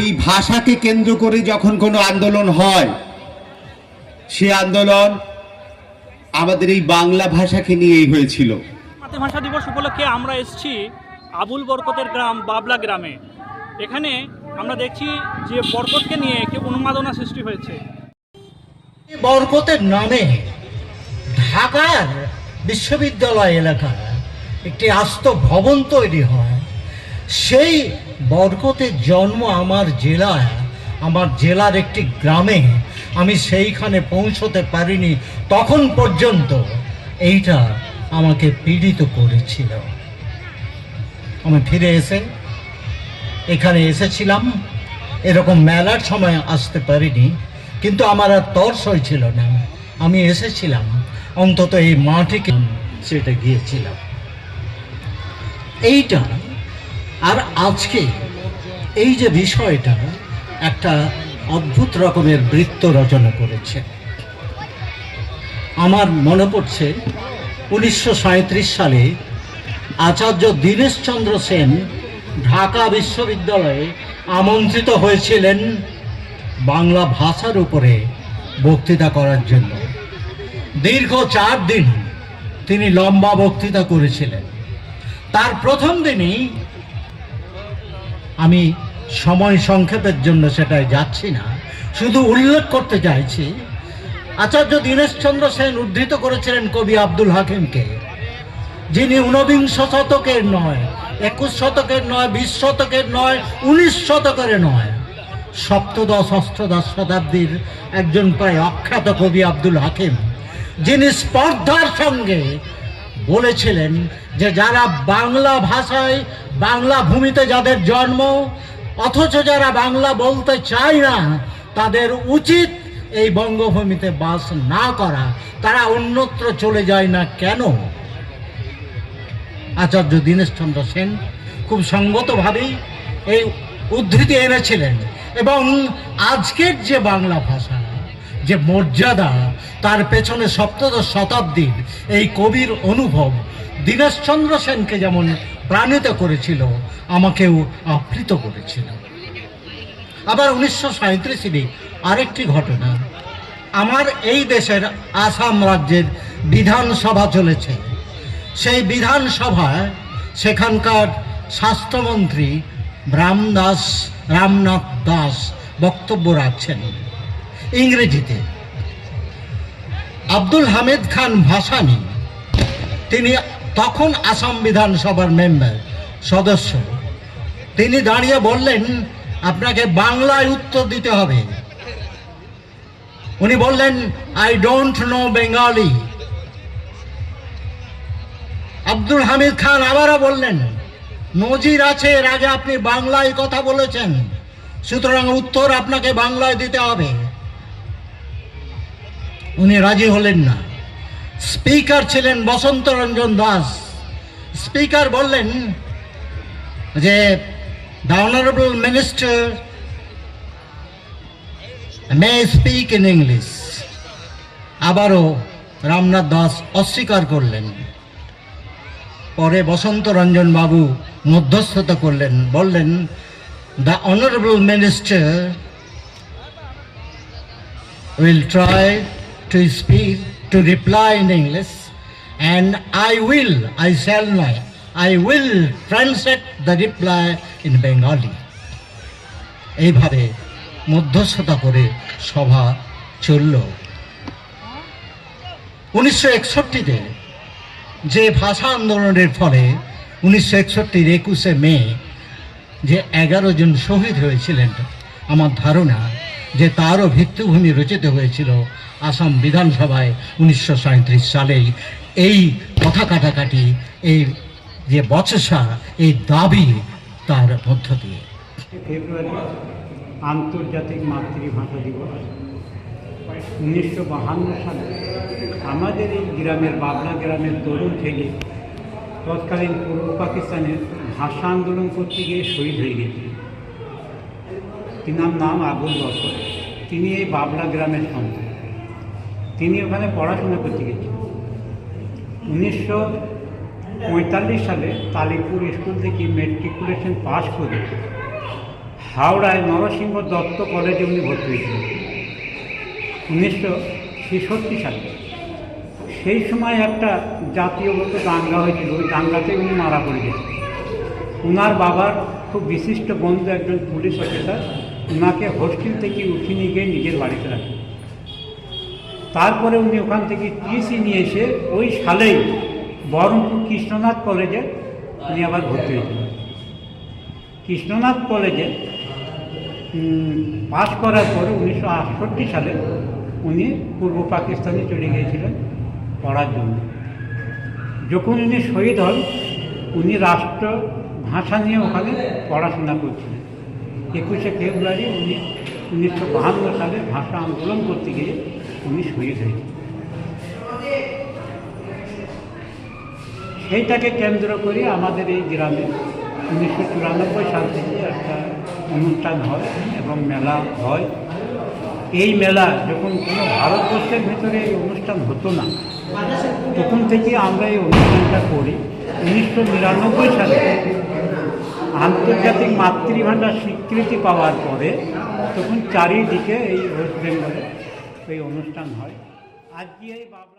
এই ভাষাকে কেন্দ্র করে যখন কোনো আন্দোলন হয় সে আন্দোলন আমাদের এই বাংলা ভাষাকে নিয়েই হয়েছিল। মাতৃভাষা দিবস উপলক্ষে আমরা এসেছি আবুল বরকতের গ্রাম বাবলা গ্রামে। এখানে আমরা দেখছি যে বরকতকে নিয়ে একটি উন্মাদনা সৃষ্টি হয়েছে। বরকতের নামে ঢাকার বিশ্ববিদ্যালয় এলাকায় একটি আস্ত ভবন তৈরি হয়। সেই বরকতের জন্ম আমার জেলায়, আমার জেলার একটি গ্রামে। আমি সেইখানে পৌঁছতে পারিনি তখন পর্যন্ত। এইটা আমাকে পীড়িত করেছিল। আমি ফিরে এসে এখানে এসেছিলাম। এরকম মেলার সময় আসতে পারিনি, কিন্তু আমার আর তর্স হয়েছিল না। আমি এসেছিলাম, অন্তত এই মাটিকে সেটা গিয়েছিলাম। এইটা আর আজকে এই যে বিষয়টা, একটা অদ্ভুত রকমের বৃত্ত রচনা করেছে। আমার মনে পড়ছে, উনিশশো সাঁইত্রিশ সালে আচার্য দীনেশচন্দ্র সেন ঢাকা বিশ্ববিদ্যালয়ে আমন্ত্রিত হয়েছিলেন বাংলা ভাষার উপরে বক্তৃতা করার জন্য। দীর্ঘ চার দিন তিনি লম্বা বক্তৃতা করেছিলেন। তার প্রথম দিনই আমি সময় সংক্ষেপের জন্য সেটাই যাচ্ছি না। শুধু উল্লেখ করতে চাইছি, আচার্য দীনেশচন্দ্র সেন উদ্ধৃত করেছিলেন কবি আব্দুল হাকিমকে, যিনি ঊনবিংশ শতকের নয়, একুশ শতকের নয়, বিশ শতকের নয়, উনিশ শতকের নয়। সপ্তদশ, অষ্টদশ শতাব্দীর একজন প্রায় অখ্যাত কবি আব্দুল হাকিম, যিনি স্পর্ধার সঙ্গে বলেছিলেন যে যারা বাংলা ভাষায় বাংলা ভূমিতে যাদের জন্ম, অথচ যারা বাংলা বলতে চায় না, তাদের উচিত এই বঙ্গভূমিতে বাস না করা। তারা অন্যত্র চলে যায় না কেন? আচার্য দীনেশচন্দ্র সেন খুব সঙ্গতভাবেই এই উদ্ধৃতি এনেছিলেন এবং আজকের যে বাংলা ভাষা, যে মর্যাদা, তার পেছনে সপ্তদশ শতাব্দীর এই কবির অনুভব দীনেশচন্দ্র সেনকে যেমন প্রাণিত করেছিল, আমাকেও আপ্লিত করেছিল। আবার উনিশশো সাঁত্রিশে আরেকটি ঘটনা, আমার এই দেশের আসাম রাজ্যের বিধানসভা চলেছে। সেই বিধানসভায় সেখানকার স্বাস্থ্যমন্ত্রী রামদাস, রামনাথ দাস বক্তব্য রাখছেন ইংরেজিতে। আব্দুল হামিদ খান ভাসানি, তিনি তখন আসাম বিধানসভার মেম্বার, সদস্য। তিনি দাঁড়িয়ে বললেন, আপনাকে বাংলায় উত্তর দিতে হবে। উনি বললেন I don't know Bengali Abdul Hamid Khan আবারও বললেন, নজির আছে, এর আগে আপনি বাংলায় কথা বলেছেন। সুতরাং উত্তর আপনাকে বাংলায় দিতে হবে। উনি রাজি হলেন না। স্পিকার ছিলেন বসন্ত রঞ্জন দাস। স্পিকার বললেন যে the honourable minister may speak in English আবারও রামনাথ দাস অস্বীকার করলেন। পরে বসন্ত রঞ্জন বাবু মধ্যস্থতা করলেন, বললেন the honourable minister will try to speak to reply in English and I will I shall নয় I will translate the reply in Bengali এইভাবে মধ্যস্থতা করে সভা চলল। উনিশশো একষট্টিতে যে ভাষা আন্দোলনের ফলে উনিশশো একষট্টির একুশে মে যে এগারো জন শহীদ হয়েছিলেন, আমার ধারণা যে তারও ভিত্তিভূমি রচিত হয়েছিল আসাম বিধানসভায় উনিশশো সালেই এই কথা কাটাকাটি, এই যে বচসা, এই দাবি তার মধ্য দিয়ে। ফেব্রুয়ারি আন্তর্জাতিক মাতৃভাষা দিবস। উনিশশো বাহান্ন সালে আমাদের এই গ্রামের বাবলা গ্রামের তরুণ ছেলে তৎকালীন পূর্ব পাকিস্তানের ভাষা আন্দোলন করতে গিয়ে শহীদ হয়ে গেছে। তিনার নাম আবুল বসর তিনি এই বাবলা গ্রামের সন্তান। তিনি ওখানে পড়াশোনা করতে গেছেন উনিশশো পঁয়তাল্লিশ সালে তালিপুর স্কুল থেকে মেট্রিকুলেশন পাশ করে হাওড়ায় নরসিংহ দত্ত কলেজে উনি ভর্তি হয়েছিলেন। উনিশশো ছেষট্টি সালে। সেই সময় একটা জাতীয়গত দাঙ্গা হয়েছিল, ওই দাঙ্গাতে উনি মারা পড়ে গেছেন। ওনার বাবার খুব বিশিষ্ট বন্ধু একজন পুলিশ অফিসার ওনাকে হোস্টেল থেকে উঠিয়ে নিয়ে গিয়ে নিজের বাড়িতে রাখেন তারপরে উনি ওখান থেকে টিসি নিয়ে এসে ওই সালেই বহরমপুর কৃষ্ণনাথ কলেজে উনি আবার ভর্তি হয়েছিলেন। কৃষ্ণনাথ কলেজে পাশ করার পরে উনিশশো আটষট্টি সালে উনি পূর্ব পাকিস্তানে চলে গিয়েছিলেন পড়ার জন্য। যখন উনি শহীদ হন, উনি রাষ্ট্র ভাষা নিয়ে ওখানে পড়াশোনা করছিলেন। একুশে ফেব্রুয়ারি উনি উনিশশো সালে ভাষা আন্দোলন করতে গিয়ে উনি শহীদ হয়েছেন সেইটাকে কেন্দ্র করে আমাদের এই গ্রামে উনিশশো চুরানব্বই সাল থেকে একটা অনুষ্ঠান হয় এবং মেলা হয়। এই মেলা যখন কোনো ভারতবর্ষের ভিতরে এই অনুষ্ঠান হতো না, তখন থেকে আমরা এই অনুষ্ঠানটা করি। উনিশশো নিরানব্বই সালে আন্তর্জাতিক মাতৃভাষার স্বীকৃতি পাওয়ার পরে তখন চারিদিকে এই ওয়েস্ট বেঙ্গলে এই অনুষ্ঠান হয়। আজকে বাবলা